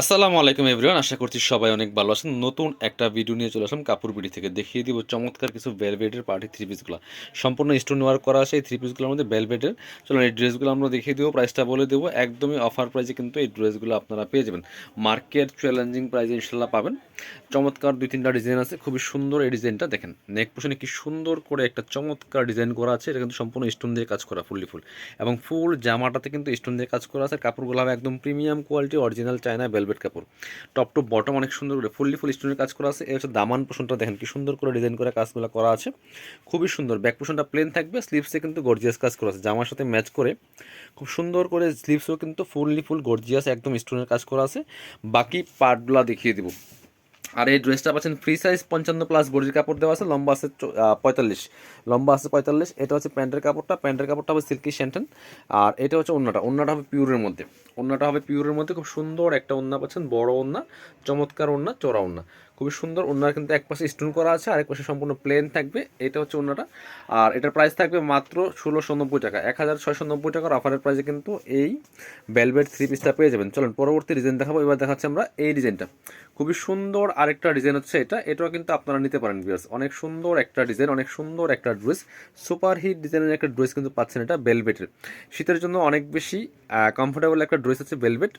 আসসালামু আলাইকুম এভরিওয়ান, আশা করছি সবাই অনেক ভালো আছেন। নতুন একটা ভিডিও নিয়ে চলে আসলাম কাপড় বিড়ি থেকে। দেখিয়ে দিব চমৎকার কিছু বেলভেটের পার্টি থ্রি পিসগুলো সম্পূর্ণ স্টোন ওয়ার্ক করা আছে এই থ্রি পিসগুলোর মধ্যে বেলভেটের চলুন এই ড্রেসগুলো আমরা দেখিয়ে দেবো প্রাইসটা বলে দেবো। একদমই অফার প্রাইসে কিন্তু এই ড্রেসগুলো আপনারা পেয়ে যাবেন। মার্কেট চ্যালেঞ্জিং প্রাইসে ইনশাল্লাহ পাবেন। চমৎকার দুই তিনটা ডিজাইন আছে, খুবই সুন্দর এই ডিজাইনটা দেখেন নেক পোশনে কি সুন্দর করে একটা চমৎকার ডিজাইন করা আছে। এটা কিন্তু সম্পূর্ণ স্টোন দিয়ে কাজ করা ফুললি ফুল এবং ফুল জামাটাতে কিন্তু স্টোন দিয়ে কাজ করা আছে। কাপড়গুলো একদম premium quality original China velvet কাপড় টপ টু বটম অনেক সুন্দর করে ফুললি ফুল স্টোনের কাজ করা আছে। এর হচ্ছে দামান পোষণটা দেখেন কি সুন্দর করে ডিজাইন করে কাজগুলো করা আছে। খুবই সুন্দর। ব্যাক পোষণটা প্লেন থাকবে স্লিভসে কিন্তু গর্জিয়াস কাজ করা আছে। জামার সাথে ম্যাচ করে খুব সুন্দর করে স্লিভসও কিন্তু ফুললি ফুল গর্জিয়াস একদম স্টোনের কাজ করা আছে। বাকি পার্টগুলো দেখিয়ে দিব। আর এই ড্রেসটা পাচ্ছেন ফ্রি সাইজ পঞ্চান্ন প্লাস বডির কাপড় দেওয়া আছে, লম্বা আছে পঁয়তাল্লিশ। লম্বা আছে পঁয়তাল্লিশ, এটা হচ্ছে প্যান্টের কাপড়টা প্যান্টের কাপড়টা হবে সিল্কি শ্যান্টেন আর এটা হচ্ছে ওন্নাটা। ওন্নাটা হবে পিওরের মধ্যে। ওন্নাটা হবে পিওরের মধ্যে, খুব সুন্দর একটা ওন্না পাচ্ছেন, বড় ওন্না, চমৎকার ওন্না চড়া ওন্না। খুবই সুন্দর, ওন্নার কিন্তু এক পাশে স্টোন করা আছে আর এক পাশে সম্পূর্ণ প্লেন থাকবে, এটা হচ্ছে ওন্নাটা। আর এটার প্রাইস থাকবে মাত্র ষোলোশো নব্বই টাকা, এক হাজার ছয়শো নব্বই টাকার অফারের প্রাইসে কিন্তু এই বেলভেট থ্রি পিসটা পেয়ে যাবেন। চলুন, পরবর্তী ডিজাইন দেখাবো, এবার দেখাচ্ছি আমরা এই ডিজাইনটা খুবই সুন্দর আরেকটা ডিজাইন হচ্ছে এটা। এটাও কিন্তু আপনারা নিতে পারেন ভিউয়ার্স অনেক সুন্দর একটা ডিজাইন অনেক সুন্দর একটা ড্রেস সুপার হিট ডিজাইনের একটা ড্রেস কিন্তু পাচ্ছেন এটা বেলভেটের শীতের জন্য অনেক বেশি কমফোর্টেবল একটা ড্রেস হচ্ছে বেলভেট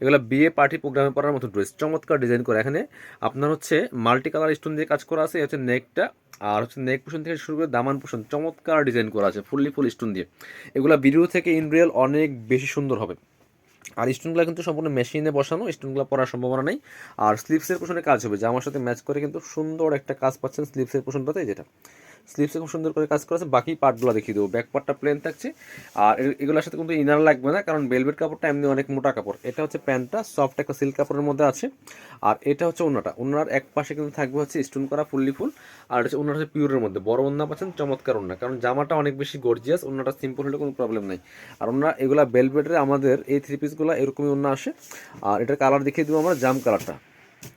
এগুলো বিয়ে পার্টি প্রোগ্রামে পরার মতো ড্রেস চমৎকার ডিজাইন করে। এখানে আপনার হচ্ছে মাল্টি কালার স্টোন দিয়ে কাজ করা আছে। হচ্ছে নেকটা আর হচ্ছে নেক পোষণ থেকে শুরু করে দামান পোষণ চমৎকার ডিজাইন করা আছে ফুললি ফুল স্টোন দিয়ে। এগুলা ভিডিও থেকে ইন রিয়েল অনেক বেশি সুন্দর হবে। আর স্টোনগুলো কিন্তু সম্পূর্ণ মেশিনে বসানো স্টোনগুলো পড়ার সম্ভাবনা নেই। আর স্লিপসের পোষণে কাজ হবে, যে আমার সাথে ম্যাচ করে কিন্তু সুন্দর একটা কাজ পাচ্ছেন স্লিপসের পোষণটাতে যেটা। স্লিপসে খুব সুন্দর করে কাজ করা আছে। বাকি পার্টগুলো দেখিয়ে দেবো। ব্যাক পার্টটা প্লেন থাকছে। আর এগুলোর সাথে কিন্তু ইনার লাগবে না, কারণ বেলভেট কাপড়টা এমনি অনেক মোটা কাপড়। এটা হচ্ছে প্যান্টটা সফট একটা সিল্ক কাপড়ের মধ্যে আছে। আর এটা হচ্ছে ওনাটা ওনার এক পাশে কিন্তু থাকবে হচ্ছে স্টোন করা ফুললি ফুল, আর হচ্ছে ওনার হচ্ছে পিওরের মধ্যে। বড় ওন্না পাচ্ছেন, চমৎকার ওন্না। কারণ জামাটা অনেক বেশি গর্জিয়াস ওন্নাটা সিম্পল হলে কোনো প্রবলেম নাই। আর ওনার এগুলা বেলভেটের আমাদের এই থ্রি পিসগুলো এরকমই ওন্না আসে। আর এটার কালার দেখিয়ে দেবো আমরা, জাম কালারটা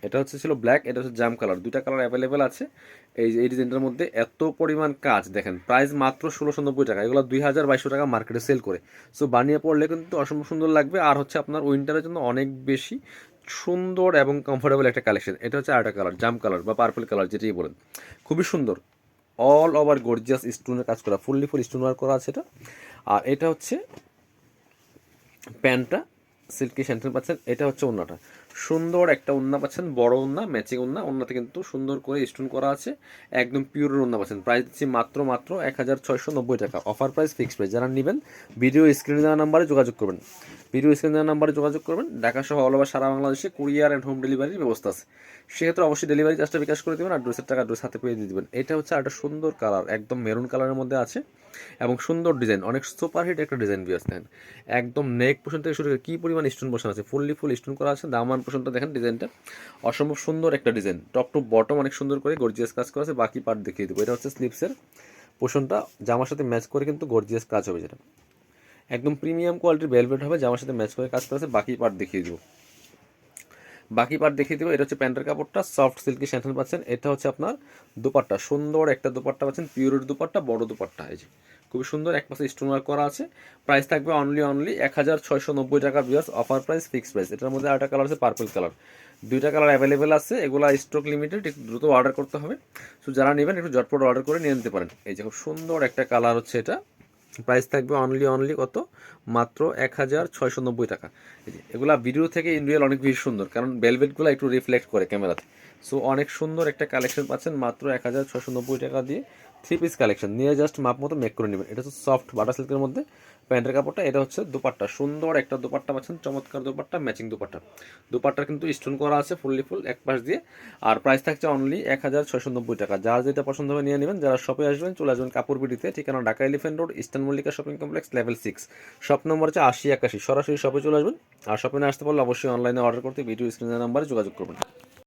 এটা হচ্ছে ছিল ব্ল্যাক এটা হচ্ছে জাম কালার দুইটা কালার অ্যাভেলেবেল আছে। এই এই ডিজাইনটার মধ্যে এত পরিমাণ কাজ, দেখেন প্রাইস মাত্র ষোলোশো নব্বই টাকা, এগুলো দুই হাজার বাইশশো টাকা মার্কেটে সেল করে। সো বানিয়ে পড়লে কিন্তু অসম্ভব সুন্দর লাগবে, আর হচ্ছে আপনার উইন্টারের জন্য অনেক বেশি সুন্দর এবং কমফোর্টেবল একটা কালেকশন এটা হচ্ছে আরেকটা কালার জাম কালার বা পার্পল কালার যেটাই বলেন। খুবই সুন্দর। অল ওভার গর্জিয়াস স্টোনের কাজ করা ফুললি ফুল স্টোন ওয়ার্ক করা আছে এটা। আর এটা হচ্ছে প্যান্টটা সিল্কি স্যান্টেন পাচ্ছেন, এটা হচ্ছে ওন্নাটা সুন্দর একটা ওন্না পাচ্ছেন, বড় ওন্না ম্যাচিং ওন্না ওন্নাতে কিন্তু সুন্দর করে স্টোন করা আছে, একদম পিওর ওন্না পাচ্ছেন। প্রাইস দিচ্ছি মাত্র মাত্র এক হাজার ছয়শো নব্বই টাকা। অফার প্রাইস ফিক্সড প্রাইস যারা নেবেন ভিডিও স্ক্রিনে দেওয়া নাম্বারে যোগাযোগ করবেন। ভিডিও স্ক্রিনে দেওয়া নাম্বারে যোগাযোগ করবেন। ঢাকা সহ অল ওভার সারা বাংলাদেশে কুরিয়ার অ্যান্ড হোম ডেলিভারির ব্যবস্থা আছে। সেক্ষেত্রে অবশ্যই ডেলিভারি চার্জটা বিকাশ করে দেবেন আর ড্রেসের টাকা ড্রেস হাতে পেয়ে দিয়ে দেবেন। এটা হচ্ছে একটা সুন্দর কালার একদম মেরুন কালারের মধ্যে আছে এবং সুন্দর ডিজাইন অনেক সুপারহিট একটা ডিজাইন বিয়াস একদম নেক পোষণ থেকে শুরু করে কী পরিমাণ স্টোন বসানো আছে ফুললি ফুল স্টোন করা আছে। দামান পোষণটা দেখেন ডিজাইনটা। অসম্ভব সুন্দর একটা ডিজাইন। টপ টু বটম অনেক সুন্দর করে গর্জিয়াস কাজ করা আছে। বাকি পার্ট দেখিয়ে দেবো। এটা হচ্ছে স্লিপসের পোষণটা। জামার সাথে ম্যাচ করে কিন্তু গর্জিয়াস কাজ হবে যেটা। একদম প্রিমিয়াম কোয়ালিটির ভেলভেট হবে। জামার সাথে ম্যাচ করে কাজ করা আছে। বাকি পার্ট দেখিয়ে দেবো। বাকি পার্ট দেখিয়ে দেবো। এটা হচ্ছে প্যান্টের কাপড়টা। সফট সিল্কি স্যান্টেন পাচ্ছেন। এটা হচ্ছে আপনার দুপাট্টা। সুন্দর একটা দুপাট্টা পাচ্ছেন। পিওরের দুপাট্টা, বড় দুপাট্টা। এই যে খুবই সুন্দর, এক পাশে স্টোন ওয়ার্ক করা আছে। প্রাইস থাকবে অনলি অনলি এক হাজার ছয়শো নব্বই টাকা বিয়ার্স অফার প্রাইস ফিক্সড প্রাইস এটার মধ্যে আরেকটা কালার আছে পার্পল কালার দুইটা কালার অ্যাভেলেবেল আছে, এগুলা স্টক লিমিটেড একটু দ্রুত অর্ডার করতে হবে। সো যারা নেবেন, একটু ঝটপট অর্ডার করে নিয়ে নিতে পারেন। এই যে খুব সুন্দর একটা কালার হচ্ছে এটা। প্রাইস থাকবে অনলি অনলি কত? মাত্র এক হাজার ছয়শো নব্বই টাকা। এই যে, এগুলা ভিডিও থেকে ইন্ডিয়াল অনেক বেশি সুন্দর, কারণ ভেলভেটগুলো একটু রিফ্লেক্ট করে ক্যামেরাতে সো অনেক সুন্দর একটা কালেকশন পাচ্ছেন, মাত্র এক হাজার ছয়শো নব্বই টাকা দিয়ে। থ্রি পিস কালেকশন নিয়ে জাস্ট মাপ মতো মেক করে নেবেন। এটা হচ্ছে সফট বাটার সিল্কের মধ্যে। প্যান্টের কাপড়টা, এটা হচ্ছে দুপাট্টা। সুন্দর একটা দুপাট্টা পাচ্ছেন, চমৎকার দুপাট্টা ম্যাচিং দুপাট্টা। দুপাট্টা কিন্তু স্টোন করা আছে ফুললি ফুল এক পাশ দিয়ে। আর প্রাইস থাকছে অনলি এক হাজার ছয়শো নব্বই টাকা। যার যেটা পছন্দ হবে নিয়ে নেবেন। যারা শপে আসবেন, চলে আসবেন কাপড় বিডিতে ঠিকানা Dhaka elephant road eastern Mallika shopping complex level six shop number হচ্ছে আশি একাশি। সরাসরি শপে চলে আসবেন। আর শপে আসতে পারলে অবশ্যই অনলাইনে অর্ডার করতে ভিডিও স্ক্রিনের নাম্বারে যোগাযোগ করবেন।